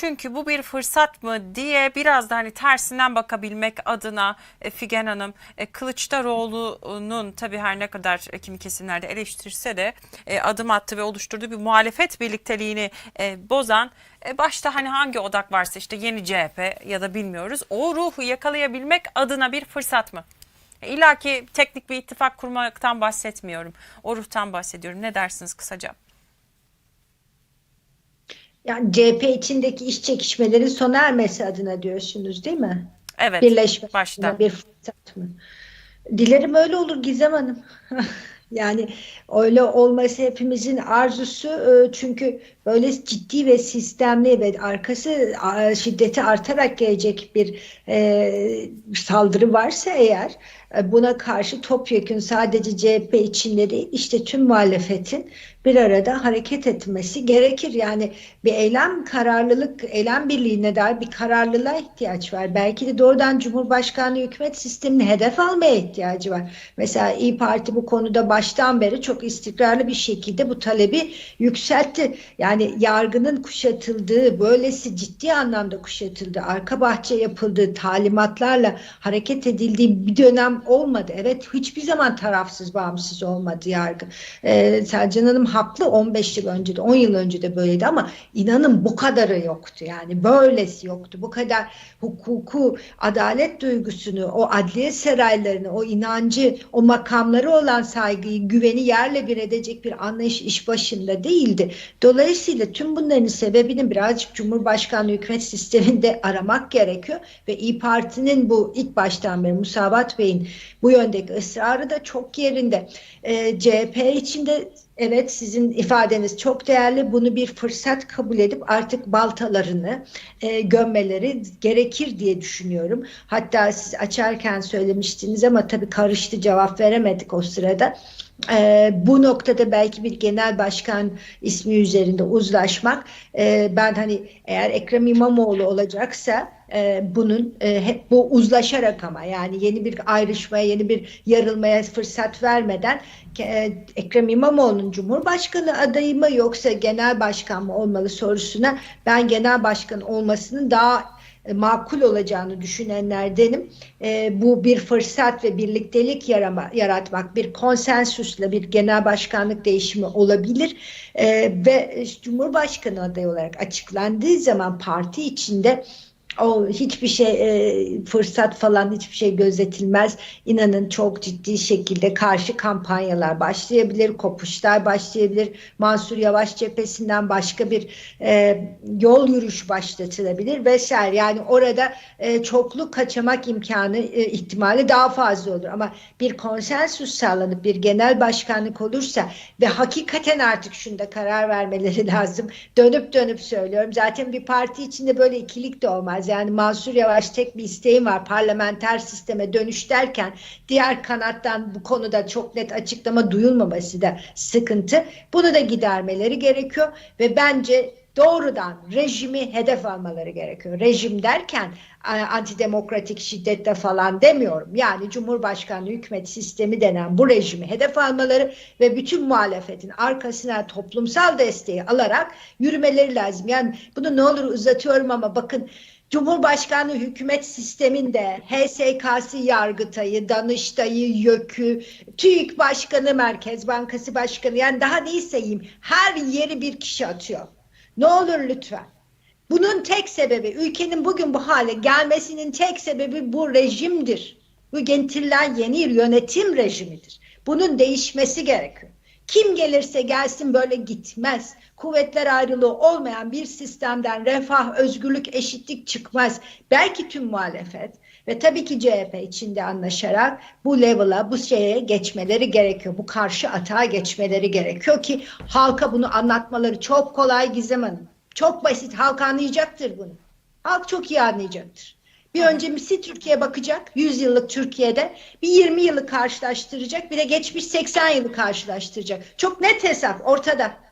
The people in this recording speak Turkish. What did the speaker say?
Çünkü bu bir fırsat mı diye biraz da hani tersinden bakabilmek adına e, Figen Hanım e, Kılıçdaroğlu'nun tabii her ne kadar e, kimi kesimlerde eleştirse de adım attı ve oluşturduğu bir muhalefet birlikteliğini bozan başta hani hangi odak varsa işte yeni CHP ya da bilmiyoruz o ruhu yakalayabilmek adına bir fırsat mı? İlla ki teknik bir ittifak kurmaktan bahsetmiyorum. O ruhtan bahsediyorum. Ne dersiniz kısaca? Yani CHP içindeki iş çekişmelerin sona ermesi adına diyorsunuz değil mi? Evet. Birleşme başta. adına bir fırsat mı? Dilerim öyle olur Gizem Hanım. Yani öyle olması hepimizin arzusu Ee, çünkü böyle ciddi ve sistemli ve arkası şiddeti artarak gelecek bir e, saldırı varsa eğer e, buna karşı topyekün sadece CHP içinde değil işte tüm muhalefetin bir arada hareket etmesi gerekir. Yani bir eylem kararlılık, eylem birliğine dair bir kararlılığa ihtiyaç var. Belki de doğrudan Cumhurbaşkanlığı hükümet sistemini hedef almaya ihtiyacı var. Mesela İyi Parti bu konuda baştan beri çok istikrarlı bir şekilde bu talebi yükseltti. Yani yargının kuşatıldığı, böylesi ciddi anlamda kuşatıldığı, arka bahçe yapıldığı talimatlarla hareket edildiği bir dönem olmadı. Evet hiçbir zaman tarafsız, bağımsız olmadı yargı. Ee, Selcan Hanım haklı 15 yıl önce de 10 yıl önce de böyleydi ama inanın bu kadarı yoktu. Yani böylesi yoktu. Bu kadar hukuku, adalet duygusunu, o adliye saraylarını, o inancı, o makamları olan saygıyı, güveni yerle bir edecek bir anlayış iş başında değildi. Dolayısıyla tüm bunların sebebini birazcık Cumhurbaşkanlığı hükümet sisteminde aramak gerekiyor ve İyi Parti'nin bu ilk baştan beri Musavat Bey'in bu yöndeki ısrarı da çok yerinde. Ee, CHP içinde Evet sizin ifadeniz çok değerli. Bunu bir fırsat kabul edip artık baltalarını e, gömmeleri gerekir diye düşünüyorum. Hatta siz açarken söylemiştiniz ama tabii karıştı cevap veremedik o sırada. E, bu noktada belki bir genel başkan ismi üzerinde uzlaşmak e, ben hani eğer Ekrem İmamoğlu olacaksa e, bunun e, hep bu uzlaşarak ama yani yeni bir ayrışmaya yeni bir yarılmaya fırsat vermeden e, Ekrem İmamoğlu'nun Cumhurbaşkanı adayı mı yoksa genel başkan mı olmalı sorusuna ben genel başkan olmasının daha makul olacağını düşünenlerdenim. E, bu bir fırsat ve birliktelik yarama, yaratmak, bir konsensusla bir genel başkanlık değişimi olabilir e, ve Cumhurbaşkanı adayı olarak açıklandığı zaman parti içinde o hiçbir şey e, fırsat falan hiçbir şey gözetilmez. İnanın çok ciddi şekilde karşı kampanyalar başlayabilir, kopuşlar başlayabilir. Mansur Yavaş cephesinden başka bir e, yol yürüyüş başlatılabilir vesaire. Yani orada e, çoklu kaçamak imkanı e, ihtimali daha fazla olur. Ama bir konsensus sağlanıp bir genel başkanlık olursa ve hakikaten artık şunda karar vermeleri lazım. Dönüp dönüp söylüyorum. Zaten bir parti içinde böyle ikilik de olmaz. Yani Mansur Yavaş tek bir isteğim var parlamenter sisteme dönüş derken diğer kanattan bu konuda çok net açıklama duyulmaması da sıkıntı. Bunu da gidermeleri gerekiyor ve bence doğrudan rejimi hedef almaları gerekiyor. Rejim derken antidemokratik şiddette falan demiyorum. Yani Cumhurbaşkanlığı hükümet sistemi denen bu rejimi hedef almaları ve bütün muhalefetin arkasına toplumsal desteği alarak yürümeleri lazım. Yani bunu ne olur uzatıyorum ama bakın Cumhurbaşkanlığı hükümet sisteminde HSK'sı Yargıtay'ı, Danıştay'ı, YÖK'ü, TÜİK Başkanı, Merkez Bankası Başkanı yani daha neyi sayayım her yeri bir kişi atıyor. Ne olur lütfen. Bunun tek sebebi ülkenin bugün bu hale gelmesinin tek sebebi bu rejimdir. Bu getirilen yeni yönetim rejimidir. Bunun değişmesi gerekiyor. Kim gelirse gelsin böyle gitmez. Kuvvetler ayrılığı olmayan bir sistemden refah, özgürlük, eşitlik çıkmaz. Belki tüm muhalefet ve tabii ki CHP içinde anlaşarak bu level'a, bu şeye geçmeleri gerekiyor. Bu karşı atağa geçmeleri gerekiyor ki halka bunu anlatmaları çok kolay Gizem. Çok basit. Halk anlayacaktır bunu. Halk çok iyi anlayacaktır. Bir öncesi Türkiye bakacak. 100 yıllık Türkiye'de bir 20 yılı karşılaştıracak. Bir de geçmiş 80 yılı karşılaştıracak. Çok net hesap ortada.